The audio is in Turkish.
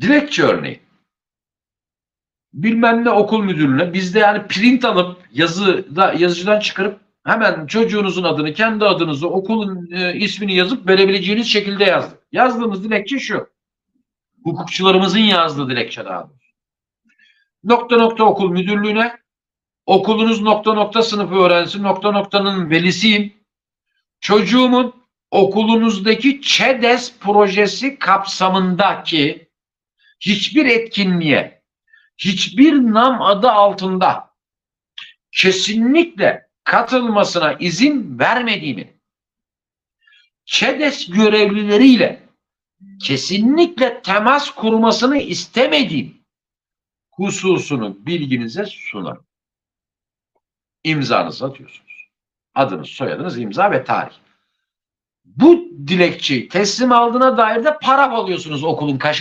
Dilekçe örneği. Bilmem ne okul müdürlüğüne bizde yani print alıp yazıda yazıcıdan çıkarıp hemen çocuğunuzun adını, kendi adınızı, okulun e, ismini yazıp verebileceğiniz şekilde yazdık. Yazdığımız dilekçe şu. Hukukçularımızın yazdığı dilekçe daha doğrusu. Nokta nokta okul müdürlüğüne okulunuz nokta nokta sınıfı öğrencisi nokta noktanın velisiyim. Çocuğumun okulunuzdaki ÇEDES projesi kapsamındaki hiçbir etkinliğe, hiçbir nam adı altında kesinlikle katılmasına izin vermediğimi, ÇEDES görevlileriyle kesinlikle temas kurmasını istemediğim hususunu bilginize sunarım. İmzanızı atıyorsunuz. Adınız, soyadınız, imza ve tarih. Bu dilekçeyi teslim aldığına dair de para alıyorsunuz okulun kaşe